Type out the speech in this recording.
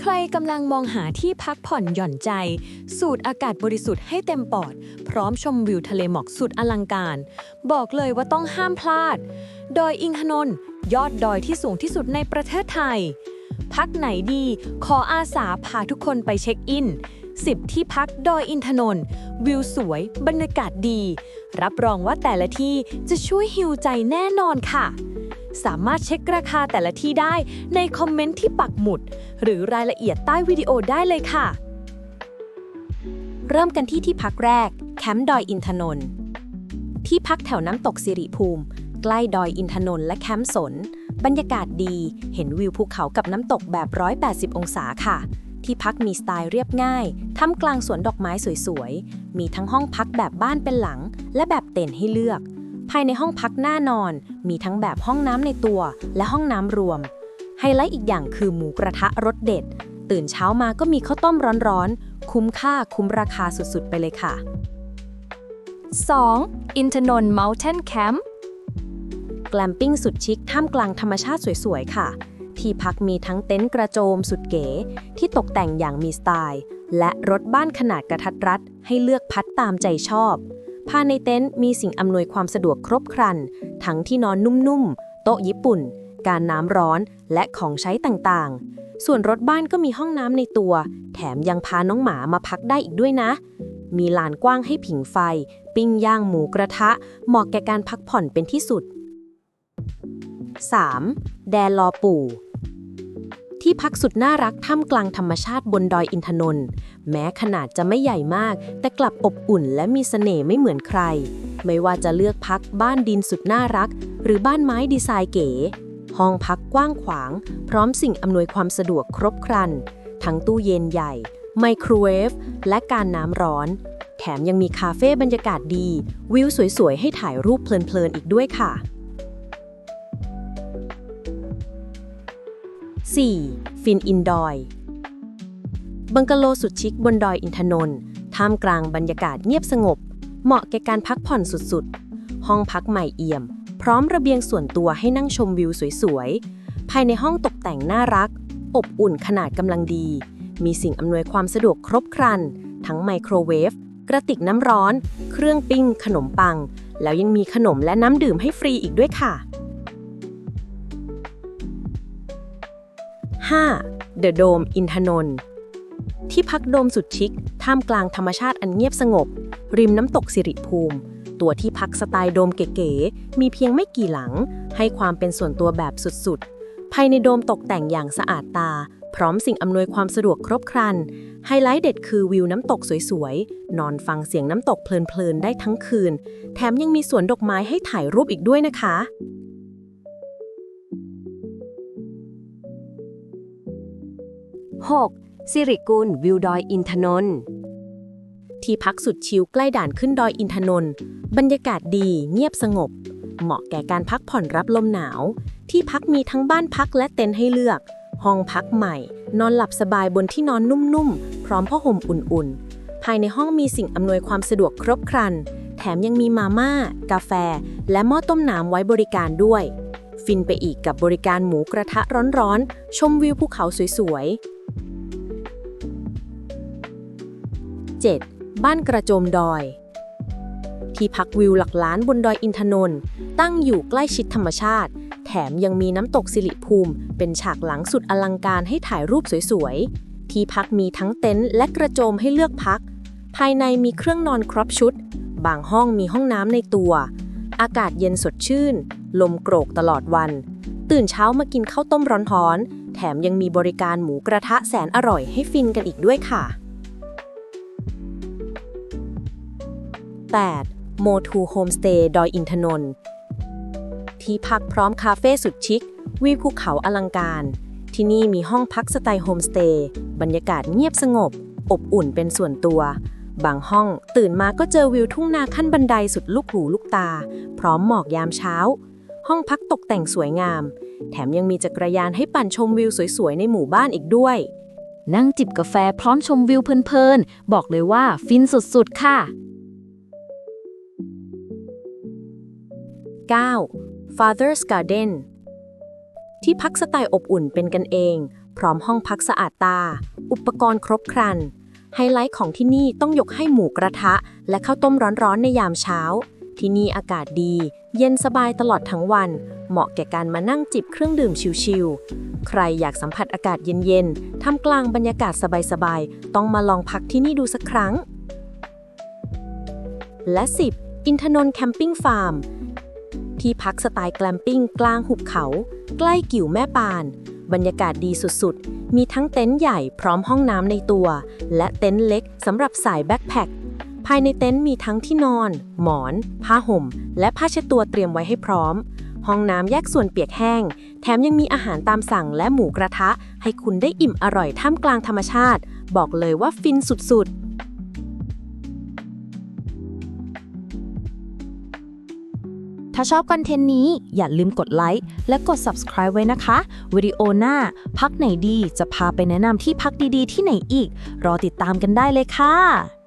ใครกำลังมองหาที่พักผ่อนหย่อนใจ สูดอากาศบริสุทธิ์ให้เต็มปอด พร้อมชมวิวทะเลหมอกสุดอลังการ บอกเลยว่าต้องห้ามพลาด ดอยอิงทนนท์ยอดดอยที่สูงที่สุดในประเทศไทย พักไหนดี ขออาสาพาทุกคนไปเช็คอิน 10 ที่พักดอยอินทนนท์วิวสวย บรรยากาศดี รับรองว่าแต่ละที่จะช่วยฮิวใจแน่นอนค่ะ สามารถเช็คราคาแต่ละที่ได้ในคอมเมนต์ที่ปักหมุด หรือรายละเอียดใต้วิดีโอได้เลยค่ะ เริ่มกันที่ที่พักแรก แคมป์ดอยอินทนนท์ที่พักแถวน้ำตกสิริภูมิ ใกล้ดอยอินทนนท์และแคมป์สน บรรยากาศดีเห็นวิวภูเขากับน้ำตกแบบ 180 องศาค่ะที่พักมีสไตล์เรียบง่ายท่ามกลางสวนดอกไม้สวยๆ มีทั้งห้องพักแบบบ้านเป็นหลัง และแบบเต็นท์ให้เลือก ภายในห้องพักหน้านอน มีทั้งแบบห้องน้ำในตัวและห้องน้ำรวม ไฮไลท์อีกอย่างคือหมูกระทะรสเด็ด ตื่นเช้ามาก็มีข้าวต้มร้อนๆ คุ้มค่าคุ้มราคาสุดๆ ไปเลยค่ะ 2. อินทนนท์ Mountain Camp แกลมปิ้งสุดชิคท่ามกลางธรรมชาติสวยๆ ค่ะ ที่พักมีทั้งเต็นท์กระโจมสุดเก๋ ที่ตกแต่งอย่างมีสไตล์ และรถบ้านขนาดกระทัดรัดให้เลือกพัดตามใจชอบ ภายในเต็นท์มีสิ่งอำนวยความสะดวกครบครัน ทั้งที่นอนนุ่มๆ โต๊ะญี่ปุ่น การน้ำร้อน และของใช้ต่างๆ ส่วนรถบ้านก็มีห้องน้ำในตัว แถมยังพาน้องหมามาพักได้อีกด้วยนะ มีลานกว้างให้ผิงไฟ ปิ้งย่างหมูกระทะ เหมาะแก่การพักผ่อนเป็นที่สุด 3. แดนลอปู่ ที่พักสุดน่ารักท่ามกลางธรรมชาติบนดอยอินทนนท์แม้ขนาดจะไม่ใหญ่มาก แต่กลับอบอุ่นและมีเสน่ห์ไม่เหมือนใคร ไม่ว่าจะเลือกพักบ้านดินสุดน่ารัก หรือบ้านไม้ดีไซน์เก๋ ห้องพักกว้างขวาง พร้อมสิ่งอำนวยความสะดวกครบครัน ทั้งตู้เย็นใหญ่ ไมโครเวฟและการน้ำร้อน แถมยังมีคาเฟ่บรรยากาศดี วิวสวยๆให้ถ่ายรูปเพลินๆอีกด้วยค่ะ 4. ฟินอินดอยบังกะโลสุดชิคบนดอยอินทนนท์ท่ามกลางบรรยากาศเงียบสงบ เหมาะแก่การพักผ่อนสุดๆ ห้องพักใหม่เอี่ยม พร้อมระเบียงส่วนตัวให้นั่งชมวิวสวยๆ ภายในห้องตกแต่งน่ารัก อบอุ่นขนาดกำลังดี มีสิ่งอำนวยความสะดวกครบครัน ทั้งไมโครเวฟ กระติกน้ำร้อน เครื่องปิ้ง ขนมปัง แล้วยังมีขนมและน้ำดื่มให้ฟรีอีกด้วยค่ะ 5. The Dome อินทนนท์ที่พักโดมสุดชิค ท่ามกลางธรรมชาติอันเงียบสงบ ริมน้ำตกสิริภูมิ ตัวที่พักสไตล์โดมเก๋ๆ มีเพียงไม่กี่หลัง ให้ความเป็นส่วนตัวแบบสุดๆ ภายในโดมตกแต่งอย่างสะอาดตา พร้อมสิ่งอำนวยความสะดวกครบครัน ไฮไลท์เด็ดคือวิวน้ำตกสวยๆ นอนฟังเสียงน้ำตกเพลินๆ ได้ทั้งคืน แถมยังมีสวนดอกไม้ให้ถ่ายรูปอีกด้วยนะคะ 6. สิริกุลวิวดอยอินทนนท์ที่พักสุดชิลใกล้ด่านขึ้นดอยอินทนนท์บรรยากาศดีเงียบสงบ เหมาะแก่การพักผ่อนรับลมหนาว ที่พักมีทั้งบ้านพักและเต็นท์ให้เลือก ห้องพักใหม่ นอนหลับสบายบนที่นอนนุ่มๆ พร้อมผ้าห่มอุ่นๆ ภายในห้องมีสิ่งอำนวยความสะดวกครบครัน แถมยังมีมาม่า กาแฟ และหม้อต้มน้ำไว้บริการด้วย ฟินไปอีกกับบริการหมูกระทะร้อนๆ ชมวิวภูเขาสวยๆ 7. บ้านกระโจมดอย ที่พักวิวหลักล้านบนดอยอินทนนท์ตั้งอยู่ใกล้ชิดธรรมชาติ แถมยังมีน้ำตกสิริภูมิ เป็นฉากหลังสุดอลังการให้ถ่ายรูปสวยๆ ที่พักมีทั้งเต็นท์และกระโจมให้เลือกพัก ภายในมีเครื่องนอนครบชุด บางห้องมีห้องน้ำในตัว อากาศเย็นสดชื่น ลมโกรกตลอดวัน ตื่นเช้ามากินข้าวต้มร้อนๆ แถมยังมีบริการหมูกระทะแสนอร่อยให้ฟินกันอีกด้วยค่ะ 8. โมทูโฮมสเตย์ดอยอินทนนท์ที่พักพร้อมคาเฟ่สุดชิค วิวภูเขาอลังการ ที่นี่มีห้องพักสไตล์โฮมสเตย์บรรยากาศเงียบสงบ อบอุ่นเป็นส่วนตัว บางห้องตื่นมาก็เจอวิวทุ่งนาขั้นบันไดสุดลูกหูลูกตา พร้อมหมอกยามเช้า ห้องพักตกแต่งสวยงาม แถมยังมีจักรยานให้ปั่นชมวิวสวยๆ ในหมู่บ้านอีกด้วย นั่งจิบกาแฟพร้อมชมวิวเพลินๆ บอกเลยว่าฟินสุดๆ ค่ะ 9. Father's Garden ที่พักสไตล์อบอุ่นเป็นกันเอง พร้อมห้องพักสะอาดตา อุปกรณ์ครบครัน ไฮไลท์ของที่นี่ต้องยกให้หมูกระทะ และข้าวต้มร้อนๆในยามเช้า ที่นี่อากาศดี เย็นสบายตลอดทั้งวัน เหมาะแก่การมานั่งจิบเครื่องดื่มชิลๆ ใครอยากสัมผัสอากาศเย็นๆท่ามกลางบรรยากาศสบายๆ ต้องมาลองพักที่นี่ดูสักครั้ง และ 10. อินทนนท์แคมปิ้งฟาร์มที่พักสไตล์แกลมปิ้งกลางหุบเขา ใกล้กิ่วแม่ปาน บรรยากาศดีสุดๆ มีทั้งเต็นท์ใหญ่พร้อมห้องน้ำในตัว และเต็นท์เล็กสำหรับสายแบ็คแพคภายในเต็นท์มีทั้งที่นอน หมอน ผ้าห่ม และผ้าเช็ดตัวเตรียมไว้ให้พร้อม ห้องน้ำแยกส่วนเปียกแห้ง แถมยังมีอาหารตามสั่งและหมูกระทะ ให้คุณได้อิ่มอร่อยท่ามกลางธรรมชาติ บอกเลยว่าฟินสุดๆ ถ้าชอบคอนเทนต์นี้อย่าลืมกดไลค์และกด subscribe ไว้นะคะ วิดีโอหน้า พักไหนดีจะพาไปแนะนำที่พักดีๆ ที่ไหนอีก รอติดตามกันได้เลยค่ะ